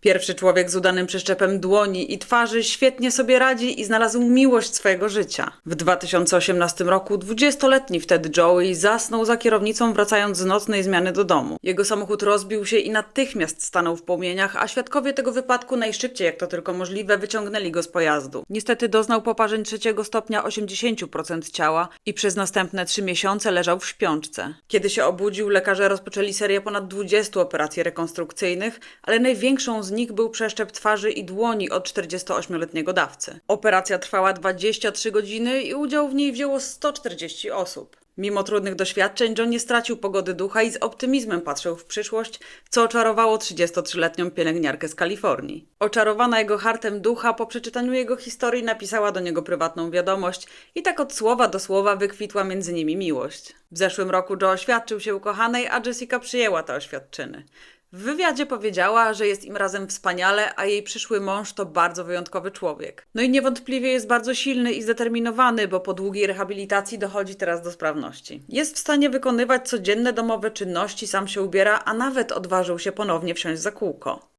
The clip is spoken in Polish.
Pierwszy człowiek z udanym przeszczepem dłoni i twarzy świetnie sobie radzi i znalazł miłość swojego życia. W 2018 roku 20-letni wtedy Joey zasnął za kierownicą wracając z nocnej zmiany do domu. Jego samochód rozbił się i natychmiast stanął w płomieniach, a świadkowie tego wypadku najszybciej jak to tylko możliwe wyciągnęli go z pojazdu. Niestety doznał poparzeń trzeciego stopnia 80% ciała i przez następne trzy miesiące leżał w śpiączce. Kiedy się obudził, lekarze rozpoczęli serię ponad 20 operacji rekonstrukcyjnych, ale największą z nich był przeszczep twarzy i dłoni od 48-letniego dawcy. Operacja trwała 23 godziny i udział w niej wzięło 140 osób. Mimo trudnych doświadczeń, John nie stracił pogody ducha i z optymizmem patrzył w przyszłość, co oczarowało 33-letnią pielęgniarkę z Kalifornii. Oczarowana jego hartem ducha, po przeczytaniu jego historii napisała do niego prywatną wiadomość i tak od słowa do słowa wykwitła między nimi miłość. W zeszłym roku Joe oświadczył się ukochanej, a Jessica przyjęła te oświadczyny. W wywiadzie powiedziała, że jest im razem wspaniale, a jej przyszły mąż to bardzo wyjątkowy człowiek. No i niewątpliwie jest bardzo silny i zdeterminowany, bo po długiej rehabilitacji dochodzi teraz do sprawności. Jest w stanie wykonywać codzienne domowe czynności, sam się ubiera, a nawet odważył się ponownie wsiąść za kółko.